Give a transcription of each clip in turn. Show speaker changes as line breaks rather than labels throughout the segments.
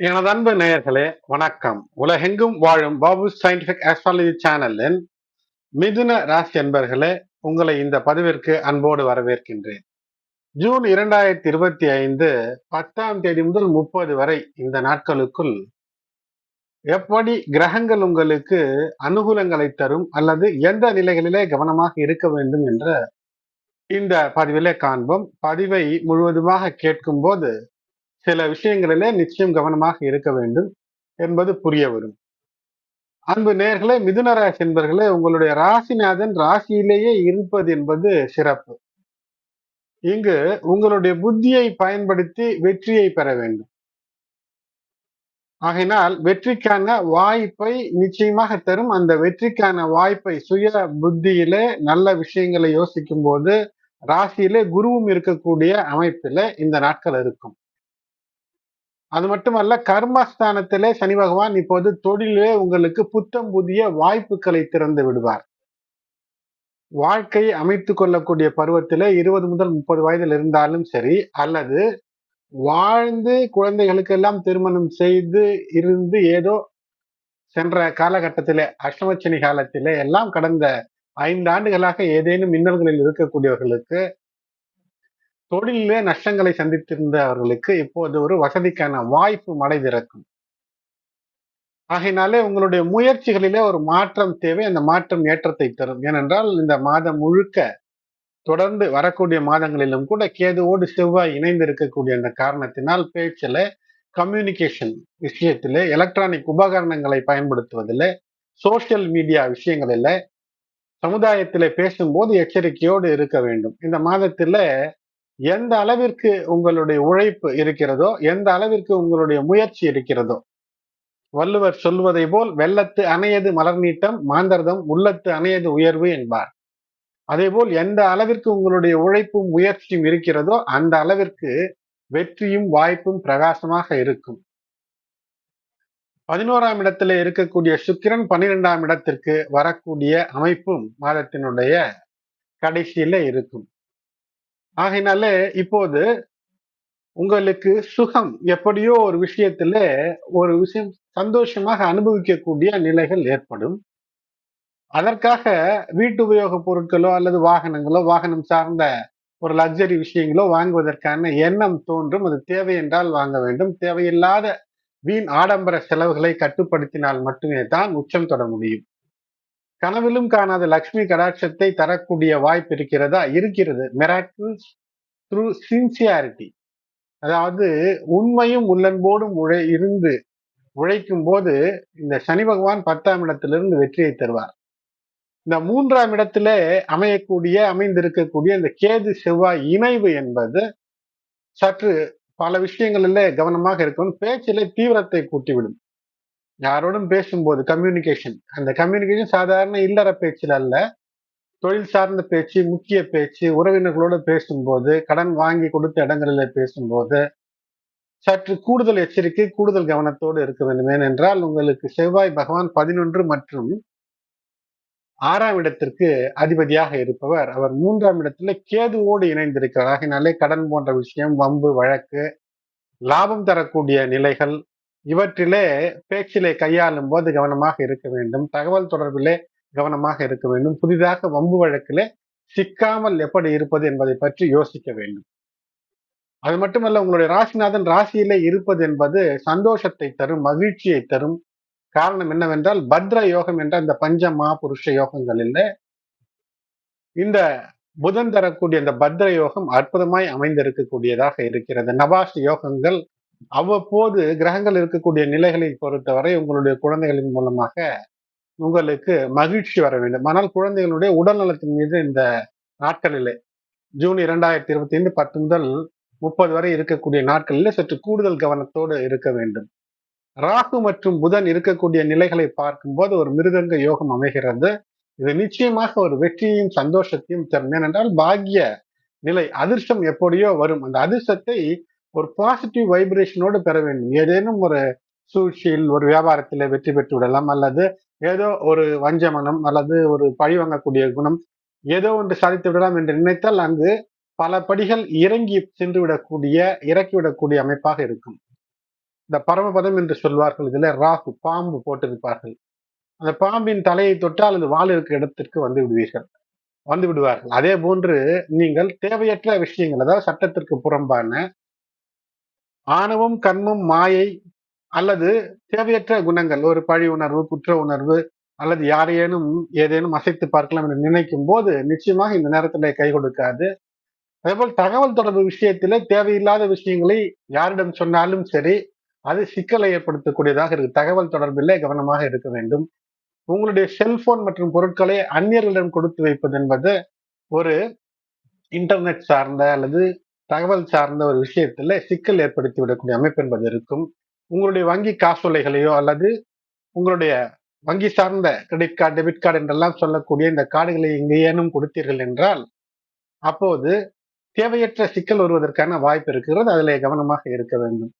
எனது அன்பு நேயர்களே வணக்கம். உலகெங்கும் வாழும் பாபு சயின்டிபிக் ஆஸ்ட்ராலஜி சேனலின் மிதுன ராசி அன்பர்களே உங்களை இந்த பதிவிற்கு அன்போடு வரவேற்கின்றேன். ஜூன் இரண்டாயிரத்தி இருபத்தி ஐந்து பத்தாம் தேதி முதல் முப்பது வரை இந்த நாட்களுக்குள் எப்படி கிரகங்கள் உங்களுக்கு அனுகூலங்களை தரும் அல்லது எந்த நிலைகளிலே கவனமாக இருக்க வேண்டும் என்ற இந்த பதிவிலே காண்போம். பதிவை முழுவதுமாக கேட்கும் போது சில விஷயங்களிலே நிச்சயம் கவனமாக இருக்க வேண்டும் என்பது புரிய வரும். அன்பு நேர்களே மிதுனராசி என்பர்களே உங்களுடைய ராசிநாதன் ராசியிலேயே இருப்பது என்பது சிறப்பு. இங்கு உங்களுடைய புத்தியை பயன்படுத்தி வெற்றியை பெற வேண்டும். ஆகையினால் வெற்றிக்கான வாய்ப்பை நிச்சயமாக தரும். அந்த வெற்றிக்கான வாய்ப்பை சுய புத்தியிலே நல்ல விஷயங்களை யோசிக்கும் போது ராசியிலே குருவும் இருக்கக்கூடிய அமைப்பில இந்த நாட்கள் இருக்கும். அது மட்டுமல்ல கர்மஸ்தானத்திலே சனி பகவான் இப்போது தொழிலே உங்களுக்கு புத்தம் புதிய வாய்ப்புகளை திறந்து விடுவார். வாழ்க்கையை அமைத்துக் கொள்ளக்கூடிய பருவத்திலே இருபது முதல் முப்பது வயதில் இருந்தாலும் சரி அல்லது வாழ்ந்து குழந்தைகளுக்கெல்லாம் திருமணம் செய்து இருந்து ஏதோ சென்ற காலகட்டத்திலே அஷ்டமச்சனி காலத்திலே எல்லாம் கடந்த ஐந்து ஆண்டுகளாக ஏதேனும் மின்னல்களில் இருக்கக்கூடியவர்களுக்கு தொழிலே நஷ்டங்களை சந்தித்திருந்தவர்களுக்கு இப்போது ஒரு வசதிக்கான வாய்ப்பு மழை திறக்கும். ஆகையினாலே உங்களுடைய முயற்சிகளிலே ஒரு மாற்றம் தேவை அந்த மாற்றம் ஏற்றத்தை தரும். ஏனென்றால் இந்த மாதம் முழுக்க தொடர்ந்து வரக்கூடிய மாதங்களிலும் கூட கேதுவோடு செவ்வாய் இணைந்து இருக்கக்கூடிய அந்த காரணத்தினால் பேச்சில் கம்யூனிகேஷன் விஷயத்திலே எலக்ட்ரானிக் உபகரணங்களை பயன்படுத்துவதில் சோசியல் மீடியா விஷயங்களில் சமுதாயத்தில் பேசும்போது எச்சரிக்கையோடு இருக்க வேண்டும். இந்த மாதத்தில் எந்த அளவிற்கு உங்களுடைய உழைப்பு இருக்கிறதோ எந்த அளவிற்கு உங்களுடைய முயற்சி இருக்கிறதோ. வள்ளுவர் சொல்வதை போல் வெள்ளத்து அணையது மலர் நீட்டம் மாந்தர்தம் உள்ளத்து அணையது உயர்வு என்பார். அதேபோல் எந்த அளவிற்கு உங்களுடைய உழைப்பும் முயற்சியும் இருக்கிறதோ அந்த அளவிற்கு வெற்றியும் வாய்ப்பும் பிரகாசமாக இருக்கும். பதினோராம் இடத்துல இருக்கக்கூடிய சுக்கிரன் பன்னிரெண்டாம் இடத்திற்கு வரக்கூடிய அமைப்பும் மாதத்தினுடைய கடைசியில இருக்கும். ஆகையினாலே இப்போது உங்களுக்கு சுகம் எப்படியோ ஒரு விஷயத்துல ஒரு விஷயம் சந்தோஷமாக அனுபவிக்கக்கூடிய நிலைகள் ஏற்படும். அதற்காக வீட்டு உபயோக பொருட்களோ அல்லது வாகனங்களோ வாகனம் சார்ந்த ஒரு லக்ஸரி விஷயங்களோ வாங்குவதற்கான எண்ணம் தோன்றும். அது தேவை என்றால் வாங்க வேண்டும். தேவையில்லாத வீண் ஆடம்பர செலவுகளை கட்டுப்படுத்தினால் மட்டுமே தான் உச்சம் தொட முடியும். கனவிலும் காணாத லக்ஷ்மி கடாட்சத்தை தரக்கூடிய வாய்ப்பு இருக்கிறதா? இருக்கிறது. மெராக்கிள்ஸ் த்ரூ சின்சியாரிட்டி அதாவது உண்மையும் உள்ளன்போடும் உழை இருந்து உழைக்கும் போது இந்த சனி பகவான் பத்தாம் இடத்திலிருந்து வெற்றியை தருவார். இந்த மூன்றாம் இடத்துல அமையக்கூடிய அமைந்திருக்கக்கூடிய இந்த கேது செவ்வாய் இணைவு என்பது சற்று பல விஷயங்களில் கவனமாக இருக்கணும். பேச்சிலே தீவிரத்தை கூட்டிவிடும். யாரோடும் பேசும்போது கம்யூனிகேஷன் அந்த கம்யூனிகேஷன் சாதாரண இல்லற பேச்சில் அல்ல. தொழில் சார்ந்த பேச்சு முக்கிய பேச்சு உறவினர்களோடு பேசும்போது கடன் வாங்கி கொடுத்த இடங்களில் பேசும்போது சற்று கூடுதல் எச்சரிக்கை கூடுதல் கவனத்தோடு இருக்க வேண்டும் ஏனென்றால் உங்களுக்கு செவ்வாய் பகவான் பதினொன்று மற்றும் ஆறாம் இடத்திற்கு அதிபதியாக இருப்பவர். அவர் மூன்றாம் இடத்துல கேதுவோடு இணைந்திருக்கிறார். ஆகினாலே கடன் போன்ற விஷயம் வம்பு வழக்கு லாபம் தரக்கூடிய நிலைகள் இவற்றிலே பேச்சிலே கையாளும் போது கவனமாக இருக்க வேண்டும். தகவல் தொடர்பிலே கவனமாக இருக்க வேண்டும். புதிதாக வம்பு வழக்கிலே சிக்காமல் எப்படி இருப்பது என்பதை பற்றி யோசிக்க வேண்டும். அது மட்டுமல்ல உங்களுடைய ராசிநாதன் ராசியிலே இருப்பது என்பது சந்தோஷத்தை தரும் மகிழ்ச்சியை தரும். காரணம் என்னவென்றால் பத்ர யோகம் என்ற இந்த பஞ்ச மகாபுருஷ யோகங்களில் இந்த புதன் தரக்கூடிய இந்த பத்ர யோகம் அற்புதமாய் அமைந்திருக்கக்கூடியதாக இருக்கிறது. நபாஷ் யோகங்கள் அவ்வப்போது கிரகங்கள் இருக்கக்கூடிய நிலைகளை பொறுத்தவரை உங்களுடைய குழந்தைகளின் மூலமாக உங்களுக்கு மகிழ்ச்சி வர வேண்டும். ஆனால் குழந்தைகளுடைய உடல் நலத்தின் மீது இந்த நாட்களிலே ஜூன் இரண்டாயிரத்தி இருபத்தி ஐந்து பத்து முதல் முப்பது வரை இருக்கக்கூடிய நாட்களில் சற்று கூடுதல் கவனத்தோடு இருக்க வேண்டும். ராகு மற்றும் புதன் இருக்கக்கூடிய நிலைகளை பார்க்கும்போது ஒரு மிருதங்க யோகம் அமைகிறது. இது நிச்சயமாக ஒரு வெற்றியையும் சந்தோஷத்தையும் தரும். ஏனென்றால் பாக்கிய நிலை அதிர்ஷ்டம் எப்படியோ வரும். அந்த அதிர்ஷ்டத்தை ஒரு பாசிட்டிவ் வைப்ரேஷனோடு பெற வேண்டும். ஏதேனும் ஒரு சூழ்ச்சியில் ஒரு வியாபாரத்தில் வெற்றி பெற்று விடலாம் அல்லது ஏதோ ஒரு வஞ்சமனம் அல்லது ஒரு பழி வாங்கக்கூடிய குணம் ஏதோ ஒன்று சாதித்து விடலாம் என்று நினைத்தால் அங்கு பல படிகள் இறங்கி சென்று விடக்கூடிய இறக்கிவிடக்கூடிய அமைப்பாக இருக்கும். இந்த பரமபதம் என்று சொல்வார்கள் இதுல ராகு பாம்பு போட்டிருப்பார்கள். அந்த பாம்பின் தலையை தொட்டால் அது வால் இருக்கிற இடத்திற்கு வந்து விடுவீர்கள். வந்து விடுவார்கள். அதே போன்று நீங்கள் தேவையற்ற விஷயங்கள் அதாவது சட்டத்திற்கு புறம்பான ஆணவம் கண்மம் மாயை அல்லது தேவையற்ற குணங்கள் ஒரு பழி உணர்வு குற்ற உணர்வு அல்லது யாரையேனும் ஏதேனும் அசைத்து பார்க்கலாம் என்று நினைக்கும் போது நிச்சயமாக இந்த நேரத்தில் கை கொடுக்காது. அதேபோல் தகவல் தொடர்பு விஷயத்திலே தேவையில்லாத விஷயங்களை யாரிடம் சொன்னாலும் சரி அது சிக்கலை ஏற்படுத்தக்கூடியதாக இருக்கு. தகவல் தொடர்பிலே கவனமாக இருக்க வேண்டும். உங்களுடைய செல்போன் மற்றும் பொருட்களை அந்நியர்களிடம் கொடுத்து வைப்பது என்பது ஒரு இன்டர்நெட் சார்ந்த அல்லது தகவல் சார்ந்த ஒரு விஷயத்துல சிக்கல் ஏற்படுத்தி விடக்கூடிய அமைப்பு என்பது இருக்கும். உங்களுடைய வங்கி காசோலைகளையோ அல்லது உங்களுடைய வங்கி சார்ந்த கிரெடிட் கார்டு டெபிட் கார்டு என்றெல்லாம் சொல்லக்கூடிய இந்த கார்டுகளை எங்கேயேனும் கொடுத்தீர்கள் என்றால் அப்போது தேவையற்ற சிக்கல் வருவதற்கான வாய்ப்பு இருக்கிறது. அதில் கவனமாக இருக்க வேண்டும்.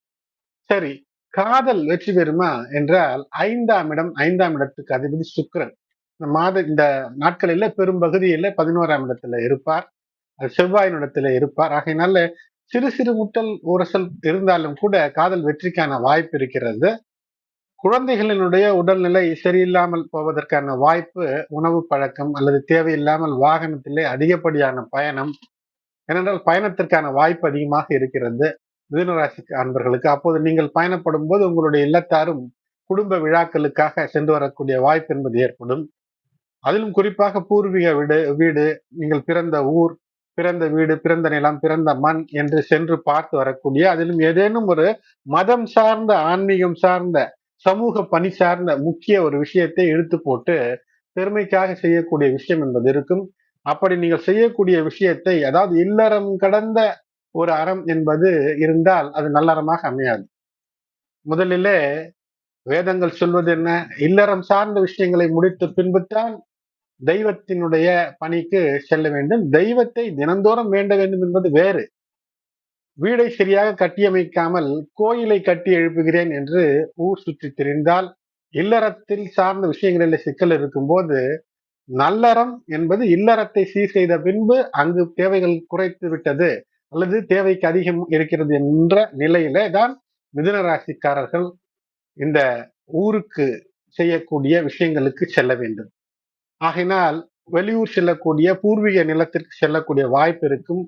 சரி காதல் வெற்றி பெறுமா என்றால் ஐந்தாம் இடம் ஐந்தாம் இடத்துக்கு அதிபதி சுக்கரன். இந்த மாத இந்த நாட்களில பெரும் பகுதியில் பதினோராம் இடத்துல இருப்பார். செவ்வாயினிடத்துல இருப்பார். ஆகையினால சிறு சிறு முட்டல் உரசல் இருந்தாலும் கூட காதல் வெற்றிக்கான வாய்ப்பு இருக்கிறது. குழந்தைகளினுடைய உடல்நிலை சரியில்லாமல் போவதற்கான வாய்ப்பு உணவு பழக்கம் அல்லது தேவையில்லாமல் வாகனத்திலே அதிகப்படியான பயணம் ஏனென்றால் பயணத்திற்கான வாய்ப்பு அதிகமாக இருக்கிறது. மிதுனராசி அன்பர்களுக்கு அப்போது நீங்கள் பயணப்படும் போது உங்களுடைய இல்லத்தாரும் குடும்ப விழாக்களுக்காக சென்று வரக்கூடிய வாய்ப்பு என்பது ஏற்படும். அதிலும் குறிப்பாக பூர்வீக வீடு வீடு நீங்கள் பிறந்த ஊர் பிறந்த வீடு பிறந்த நிலம் பிறந்த மண் என்று சென்று பார்த்து வரக்கூடிய அதிலும் ஏதேனும் ஒரு மதம் சார்ந்த ஆன்மீகம் சார்ந்த சமூக பணி சார்ந்த முக்கிய ஒரு விஷயத்தை எடுத்து போட்டு பெருமைக்காக செய்யக்கூடிய விஷயம் என்பது இருக்கும். அப்படி நீங்கள் செய்யக்கூடிய விஷயத்தை அதாவது இல்லறம் கடந்த ஒரு அறம் என்பது இருந்தால் அது நல்லறமாக அமையாது. முதலிலே வேதங்கள் சொல்வது என்ன? இல்லறம் சார்ந்த விஷயங்களை முடித்து பின்புத்தான் தெய்வத்தினுடைய பணிக்கு செல்ல வேண்டும். தெய்வத்தை தினந்தோறும் வேண்ட வேண்டும் என்பது வேறு. வீடை சரியாக கட்டியமைக்காமல் கோயிலை கட்டி எழுப்புகிறேன் என்று ஊர் சுற்றி தெரிந்தால் இல்லறத்தில் சார்ந்த விஷயங்களில் சிக்கல் இருக்கும்போது நல்லறம் என்பது இல்லறத்தை சீர் செய்த பின்பு அங்கு தேவைகள் குறைத்து விட்டது அல்லது தேவைக்கு அதிகம் இருக்கிறது என்ற நிலையில தான் மிதுன ராசிக்காரர்கள் இந்த ஊருக்கு செய்யக்கூடிய விஷயங்களுக்கு செல்ல வேண்டும். ஆகினால் வெளியூர் செல்லக்கூடிய பூர்வீக நிலத்திற்கு செல்லக்கூடிய வாய்ப்பு இருக்கும்.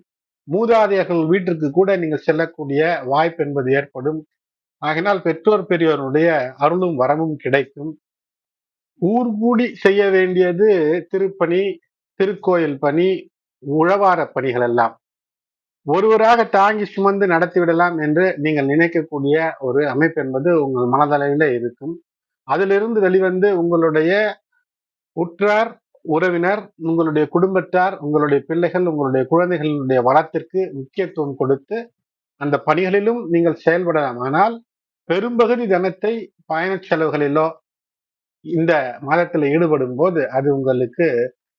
மூதாதையர்கள் வீட்டிற்கு கூட நீங்கள் செல்லக்கூடிய வாய்ப்பு என்பது ஏற்படும். ஆகினால் பெற்றோர் பெரியோருடைய அருளும் வரமும் கிடைக்கும். ஊர் கூடி செய்ய வேண்டியது திருப்பணி திருக்கோயில் பணி உழவார பணிகள் எல்லாம். ஒருவராக தாங்கி சுமந்து நடத்திவிடலாம் என்று நீங்கள் நினைக்கக்கூடிய ஒரு அமைப்பு என்பது உங்கள் மனதளவில் இருக்கும். அதிலிருந்து வெளிவந்து உங்களுடைய உற்றார் உறவினர் உங்களுடைய குடும்பத்தார் உங்களுடைய பிள்ளைகள் உங்களுடைய குழந்தைகளுடைய வளத்திற்கு முக்கியத்துவம் கொடுத்து அந்த பணிகளிலும் நீங்கள் செயல்படலாம். ஆனால் பெரும்பகுதி தனத்தை பயண செலவுகளிலோ இந்த மாதத்தில் ஈடுபடும் போது அது உங்களுக்கு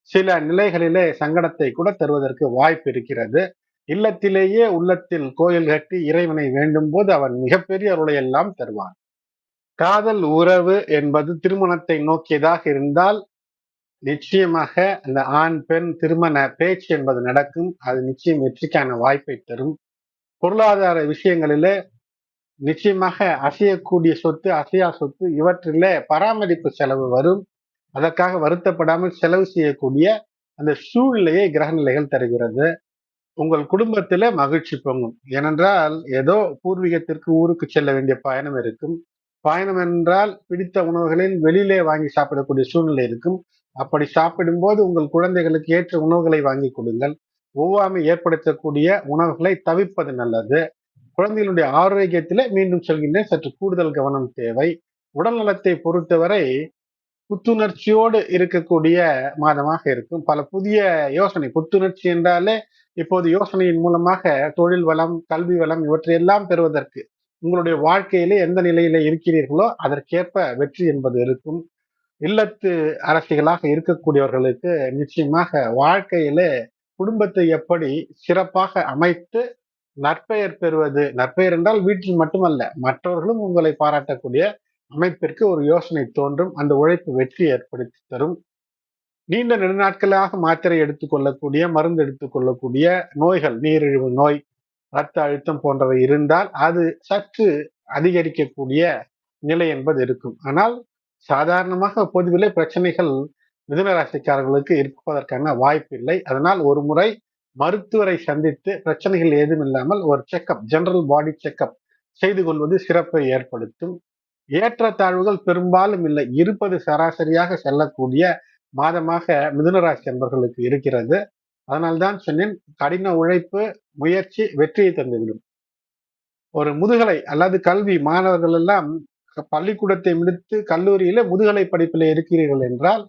சில நிலைகளிலே சங்கடத்தை கூட தருவதற்கு வாய்ப்பு இருக்கிறது. இல்லத்திலேயே உள்ளத்தில் கோயில் கட்டி இறைவனை வேண்டும் போது அவன் மிகப்பெரிய அருளை எல்லாம் தருவான். காதல் உறவு என்பது திருமணத்தை நோக்கியதாக இருந்தால் நிச்சயமாக அந்த ஆண் பெண் திருமண பேச்சு என்பது நடக்கும். அது நிச்சயம் வெற்றிக்கான வாய்ப்பை தரும். பொருளாதார விஷயங்களிலே நிச்சயமாக அசையக்கூடிய சொத்து அசையா சொத்து இவற்றிலே பராமரிப்பு செலவு வரும். அதற்காக வருத்தப்படாமல் செலவு செய்யக்கூடிய அந்த சூழ்நிலையை கிரகநிலைகள் தருகிறது. உங்கள் குடும்பத்தில மகிழ்ச்சி பொங்கும். ஏனென்றால் ஏதோ பூர்வீகத்திற்கு ஊருக்கு செல்ல வேண்டிய பயணம் இருக்கும். பயணம் என்றால் பிடித்த உணவுகளில் வெளியிலே வாங்கி சாப்பிடக்கூடிய சூழ்நிலை இருக்கும். அப்படி சாப்பிடும்போது உங்கள் குழந்தைகளுக்கு ஏற்ற உணவுகளை வாங்கி கொடுங்கள். ஒவ்வாமை ஏற்படுத்தக்கூடிய உணவுகளை தவிர்ப்பது நல்லது. குழந்தைகளுடைய ஆரோக்கியத்தில் மீண்டும் சொல்கின்றேன். சற்று கூடுதல் கவனம் தேவை. உடல் நலத்தை பொறுத்தவரை புத்துணர்ச்சியோடு இருக்கக்கூடிய மாதமாக இருக்கும். பல புதிய யோசனை புத்துணர்ச்சி என்றாலே இப்போது யோசனையின் மூலமாக தொழில் வளம் கல்வி வளம் இவற்றையெல்லாம் பெறுவதற்கு உங்களுடைய வாழ்க்கையிலே எந்த நிலையில இருக்கிறீர்களோ அதற்கேற்ப வெற்றி என்பது இருக்கும். இல்லத்து அரசிகளாக இருக்கக்கூடியவர்களுக்கு நிச்சயமாக வாழ்க்கையில குடும்பத்தை எப்படி சிறப்பாக அமைத்து நற்பெயர் பெறுவது நற்பெயர் என்றால் வீட்டில் மட்டுமல்ல மற்றவர்களும் உங்களை பாராட்டக்கூடிய அமைப்பிற்கு ஒரு யோசனை தோன்றும் அந்த உழைப்பு வெற்றி ஏற்படுத்தி தரும். நீண்ட நெடுநாட்களாக மாத்திரை எடுத்துக்கொள்ளக்கூடிய மருந்து எடுத்துக்கொள்ளக்கூடிய நோய்கள் நீரிழிவு நோய் ரத்த அழுத்தம் போன்றவை இருந்தால் அது சற்று அதிகரிக்கக்கூடிய நிலை என்பது இருக்கும். ஆனால் சாதாரணமாக பொதுவிலே பிரச்சனைகள் மிதுனராசிக்காரர்களுக்கு இருப்பதற்கான வாய்ப்பு இல்லை. அதனால் ஒரு முறை மருத்துவரை சந்தித்து பிரச்சனைகள் ஏதும் இல்லாமல் ஒரு செக்கப் ஜெனரல் பாடி செக்கப் செய்து கொள்வது சிறப்பை ஏற்படுத்தும். ஏற்றத்தாழ்வுகள் பெரும்பாலும் இல்லை. இருப்பது சராசரியாக செல்லக்கூடிய மாதமாக மிதுனராசி நண்பர்களுக்கு இருக்கிறது. அதனால்தான் சொன்னேன் கடின உழைப்பு முயற்சி வெற்றியை தந்துவிடும். ஒரு முதுகலை அல்லது கல்வி மாணவர்கள் எல்லாம் பள்ளிக்கூடத்தை முடித்து கல்லூரியில முதுகலை படிப்பில் இருக்கிறீர்கள் என்றால்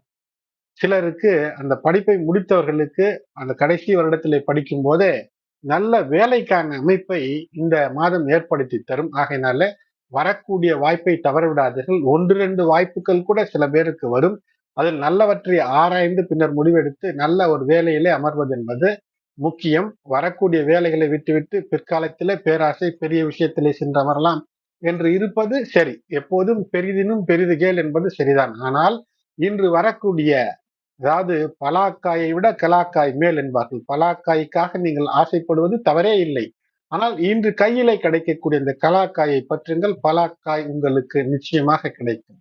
சிலருக்கு அந்த படிப்பை முடித்தவர்களுக்கு அந்த கடைசி வருடத்திலே படிக்கும் போதே நல்ல வேலைக்கான அமைப்பை இந்த மாதம் ஏற்படுத்தி தரும். ஆகையினால வரக்கூடிய வாய்ப்பை தவறவிடாதீர்கள் ஒன்று ரெண்டு வாய்ப்புகள் கூட சில பேருக்கு வரும். அதில் நல்லவற்றை ஆராய்ந்து பின்னர் முடிவெடுத்து நல்ல ஒரு வேலையிலே அமர்வது என்பது முக்கியம். வரக்கூடிய வேலைகளை விட்டுவிட்டு பிற்காலத்திலே பேராசை பெரிய விஷயத்திலே சென்று அமரலாம். என்று இருப்பது சரி. எப்போதும் பெரிதினும் பெரிது கேள் என்பது சரிதான். ஆனால் இன்று வரக்கூடிய அதாவது பலாக்காயை விட கலாக்காய் மேல் என்பார்கள். பலாக்காய்க்காக நீங்கள் ஆசைப்படுவது தவறே இல்லை. ஆனால் இன்று கையிலே கிடைக்கக்கூடிய இந்த கலாக்காயை பற்றுங்கள். பலாக்காய் உங்களுக்கு நிச்சயமாக கிடைக்கும்.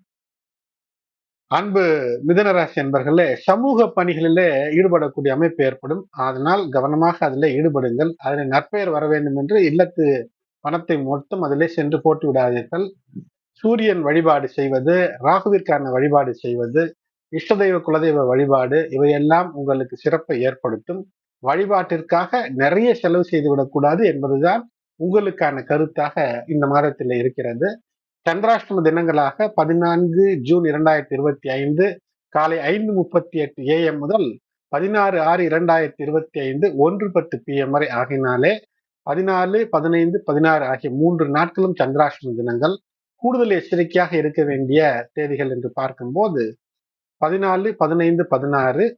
அன்பு மிதனராசி என்பர்களே சமூக பணிகளிலே ஈடுபடக்கூடிய அமைப்பு ஏற்படும். அதனால் கவனமாக அதில் ஈடுபடுங்கள். அதனை நற்பெயர் வர வேண்டும் என்று இல்லத்து பணத்தை மொத்தம் அதிலே சென்று போட்டு விடாதீர்கள். சூரியன் வழிபாடு செய்வது ராகுவிற்கான வழிபாடு செய்வது இஷ்டதெய்வ குலதெய்வ வழிபாடு இவையெல்லாம் உங்களுக்கு சிறப்பை ஏற்படுத்தும். வழிபாட்டிற்காக நிறைய செலவு செய்து விடக்கூடாது என்பதுதான் உங்களுக்கான கருத்தாக இந்த மாதத்தில் இருக்கிறது. சந்திராஷ்டம தினங்களாக பதினான்கு ஜூன் இரண்டாயிரத்தி இருபத்தி ஐந்து காலை ஐந்து முப்பத்தி எட்டு ஏஎம் முதல் பதினாறு ஆறு இரண்டாயிரத்தி இருபத்தி ஐந்து ஒன்று பத்து பிஎம் வரை ஆகினாலே பதினாலு பதினைந்து பதினாறு ஆகிய மூன்று நாட்களும் சந்திராஷ்டம தினங்கள் கூடுதல் எச்சரிக்கையாக இருக்க வேண்டிய தேதிகள் என்று பார்க்கும்போது பதினாலு பதினைந்து பதினாறு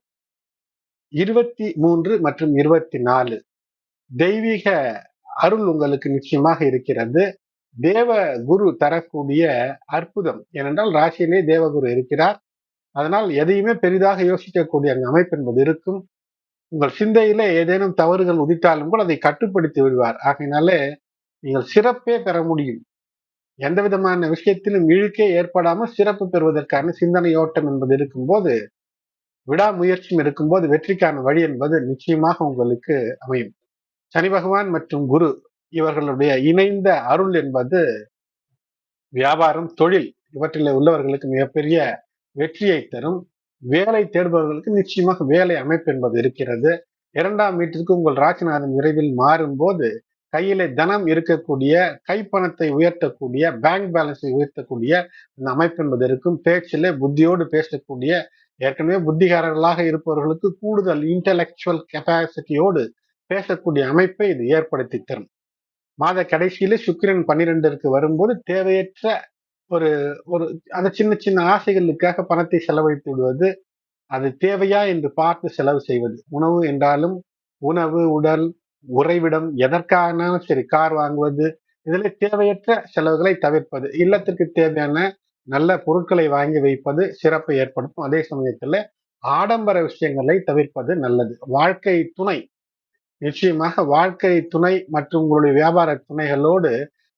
இருபத்தி மூன்று மற்றும் இருபத்தி நாலு. தெய்வீக அருள் உங்களுக்கு நிச்சயமாக இருக்கிறது. தேவ குரு தரக்கூடிய அற்புதம். ஏனென்றால் ராசியிலே தேவகுரு இருக்கிறார். அதனால் எதையுமே பெரிதாக யோசிக்கக்கூடிய அந்த அமைப்பு என்பது இருக்கும். உங்கள் சிந்தையிலே ஏதேனும் தவறுகள் உதித்தாலும் கூட அதை கட்டுப்படுத்தி விடுவார். ஆகையினாலே நீங்கள் சிறப்பே பெற முடியும். எந்த விதமான விஷயத்திலும் இழுக்கே ஏற்படாமல் சிறப்பு பெறுவதற்கான சிந்தனை ஓட்டம் என்பது இருக்கும்போது விடாமுயற்சியும் இருக்கும்போது வெற்றிக்கான வழி என்பது நிச்சயமாக உங்களுக்கு அமையும். சனி பகவான் மற்றும் குரு இவர்களுடைய இணைந்த அருள் என்பது வியாபாரம் தொழில் இவற்றில் உள்ளவர்களுக்கு மிகப்பெரிய வெற்றியை தரும். வேலை தேடுபவர்களுக்கு நிச்சயமாக வேலை அமைப்பு என்பது இருக்கிறது. இரண்டாம் வீட்டிற்கு உங்கள் ராசிநாதன் விரைவில் மாறும்போது கையிலே தனம் இருக்கக்கூடிய கைப்பணத்தை உயர்த்தக்கூடிய பேங்க் பேலன்ஸை உயர்த்தக்கூடிய அந்த அமைப்பு என்பது இருக்கும். பேச்சில் புத்தியோடு பேசக்கூடிய ஏற்கனவே புத்திகாரர்களாக இருப்பவர்களுக்கு கூடுதல் இன்டலெக்சுவல் கெப்பாசிட்டியோடு பேசக்கூடிய அமைப்பை இது ஏற்படுத்தி தரும். மாத கடைசியில சுக்கிரன் பன்னிரெண்டிற்கு வரும்போது தேவையற்ற ஒரு ஒரு அந்த சின்ன சின்ன ஆசைகளுக்காக பணத்தை செலவழித்து விடுவது அது தேவையா என்று பார்த்து செலவு செய்வது. உணவு என்றாலும் உணவு உடல் உறைவிடம் எதற்கானாலும் சரி கார் வாங்குவது இதில் தேவையற்ற செலவுகளை தவிர்ப்பது இல்லத்திற்கு தேவையான நல்ல பொருட்களை வாங்கி வைப்பது சிறப்பை ஏற்படுத்தும். அதே சமயத்தில் ஆடம்பர விஷயங்களை தவிர்ப்பது நல்லது. வாழ்க்கை துணை. நிச்சயமாக வாழ்க்கை துணை மற்றும் உங்களுடைய வியாபார துணைகளோடு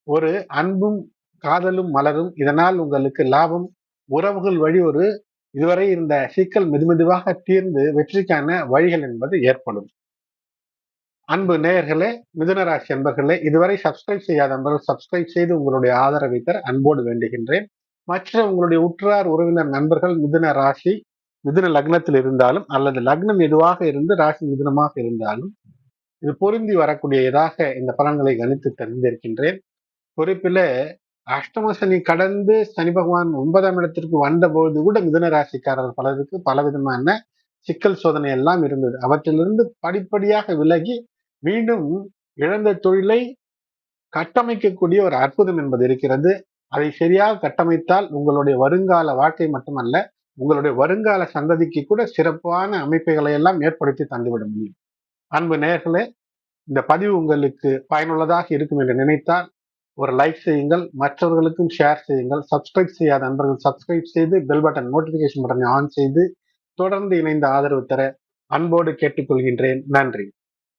ஒரு அன்பும் காதலும் மலரும். இதனால் உங்களுக்கு லாபம். உறவுகள் வழி ஒரு இதுவரை இந்த சிக்கல் மெதுமெதுவாக தீர்ந்து வெற்றிக்கான வழிகள் என்பது ஏற்படும். அன்பு நேயர்களே மிதுனராசி அன்பர்களே இதுவரை சப்ஸ்கிரைப் செய்யாத நண்பர்கள் சப்ஸ்கிரைப் செய்து உங்களுடைய ஆதரவை தர அன்போடு வேண்டுகின்றேன். மற்ற உங்களுடைய உற்றார் உறவினர் நண்பர்கள் மிதுன ராசி மிதுன லக்னத்தில் இருந்தாலும் அல்லது லக்னம் எதுவாக இருந்து ராசி மிதுனமாக இருந்தாலும் இது பொருந்தி வரக்கூடியதாக இந்த பலன்களை கணித்து தெரிந்திருக்கின்றேன் குறிப்பில அஷ்டம சனி கடந்து சனி பகவான் ஒன்பதாம் இடத்திற்கு வந்தபோது கூட மிதன ராசிக்காரர் பலருக்கு பலவிதமான சிக்கல் சோதனை எல்லாம் இருந்தது. அவற்றிலிருந்து படிப்படியாக விலகி மீண்டும் இழந்த தொழிலை கட்டமைக்கக்கூடிய ஒரு அற்புதம் என்பது இருக்கிறது. அதை சரியாக கட்டமைத்தால் உங்களுடைய வருங்கால வாழ்க்கை மட்டுமல்ல உங்களுடைய வருங்கால சந்ததிக்கு கூட சிறப்பான அமைப்புகளை எல்லாம் ஏற்படுத்தி தந்துவிட முடியும். அன்பு நேர்களே இந்த பதிவு உங்களுக்கு பயனுள்ளதாக இருக்கும் என்று நினைத்தால் ஒரு லைக் செய்யுங்கள் மற்றவர்களுக்கும் ஷேர் செய்யுங்கள். சப்ஸ்கிரைப் செய்யாத நண்பர்கள் சப்ஸ்கிரைப் செய்து பெல் பட்டன் நோட்டிபிகேஷன் பட்டனை ஆன் செய்து தொடர்ந்து இணைந்த ஆதரவு தர அன்போடு கேட்டுக்கொள்கின்றேன். நன்றி.